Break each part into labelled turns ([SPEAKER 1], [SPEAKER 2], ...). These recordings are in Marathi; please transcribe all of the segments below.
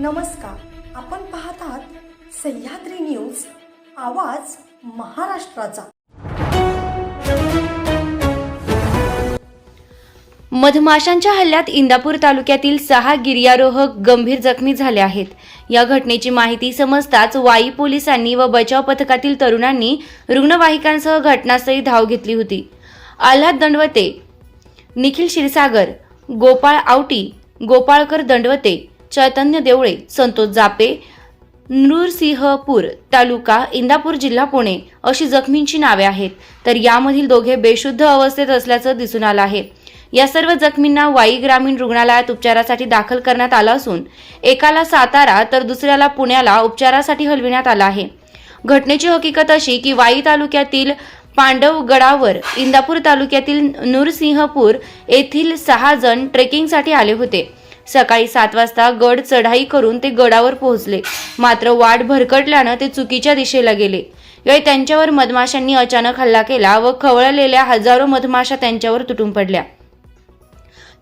[SPEAKER 1] नमस्कार. आपण पाहत आहात सह्याद्री न्यूज आवाज महाराष्ट्राचा.
[SPEAKER 2] मधमाशांच्या हल्ल्यात इंदापूर तालुक्यातील सहा गिर्यारोहक गंभीर जखमी झाले आहेत. या घटनेची माहिती समजताच वाई पोलिसांनी व बचाव पथकातील तरुणांनी रुग्णवाहिकांसह घटनास्थळी धाव घेतली होती. आल्हाद दंडवते निखिल क्षीरसागर गोपाळ आवटी गोपाळकर दंडवते चैतन्य देवळे संतोष जापे नृसिंहपूर तालुका इंदापूर जिल्हा पुणे अशी जखमींची नावे आहेत. तर यामधील दोघे बेशुद्ध अवस्थेत असल्याचं दिसून आलं आहे. या सर्व जखमींना वाई ग्रामीण रुग्णालयात उपचारासाठी दाखल करण्यात आलं असून एकाला सातारा तर दुसऱ्याला पुण्याला उपचारासाठी हलविण्यात आलं आहे. घटनेची हकीकत अशी की वाई तालुक्यातील पांडवगडावर इंदापूर तालुक्यातील नूरसिंहपूर येथील सहा जण ट्रेकिंगसाठी आले होते. सकाळी सात वाजता गड चढाई करून ते गडावर पोहोचले. मात्र वाट भरकटल्यानं ते चुकीच्या दिशेला गेले. यावेळी त्यांच्यावर मधमाशांनी अचानक हल्ला केला व खवळलेल्या हजारो मधमाशा त्यांच्यावर तुटून पडल्या.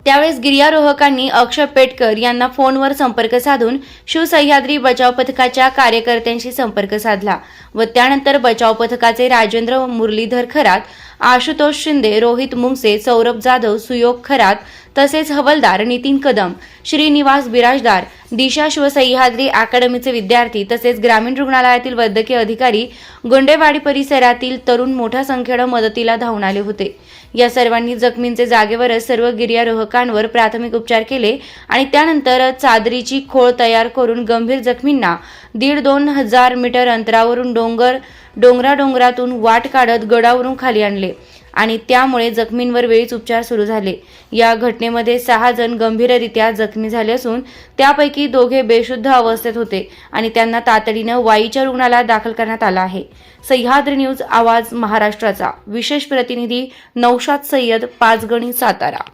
[SPEAKER 2] त्यावेळेस गिर्यारोहकांनी अक्षय पेटकर यांना फोनवर संपर्क साधून शिवसह्याद्री बचाव पथकाच्या कार्यकर्त्यांशी संपर्क साधला व त्यानंतर बचाव पथकाचे राजेंद्र मुरलीधर खरात आशुतोष शिंदे रोहित मुंगसे सौरभ जाधव सुयोग खरात तसेच हवलदार नितीन कदम श्रीनिवास बिराजदार दिशा शिवसह्याद्री अकॅडमीचे विद्यार्थी तसेच ग्रामीण रुग्णालयातील वैद्यकीय अधिकारी गोंडेवाडी परिसरातील तरुण मोठ्या संख्येनं मदतीला धावून आले होते. या सर्वांनी जखमींचे जागेवरच सर्व गिर्यारोहकांवर प्राथमिक उपचार केले आणि त्यानंतर चादरीची खोळ तयार करून गंभीर जखमींना दीड दोन हजार मीटर अंतरावरून डोंगर डोंगरा डोंगरातून वाट काढत गडावरून खाली आणले. आणि त्यामुळे जखमींवर वेळीच उपचार सुरू झाले. या घटनेमध्ये सहा जण गंभीररित्या जखमी झाले असून त्यापैकी दोघे बेशुद्ध अवस्थेत होते आणि त्यांना तातडीनं वाईच्या रुग्णालयात दाखल करण्यात आलं आहे. सह्याद्री न्यूज आवाज महाराष्ट्राचा. विशेष प्रतिनिधी नौशाद सय्यद पाचगणी सातारा.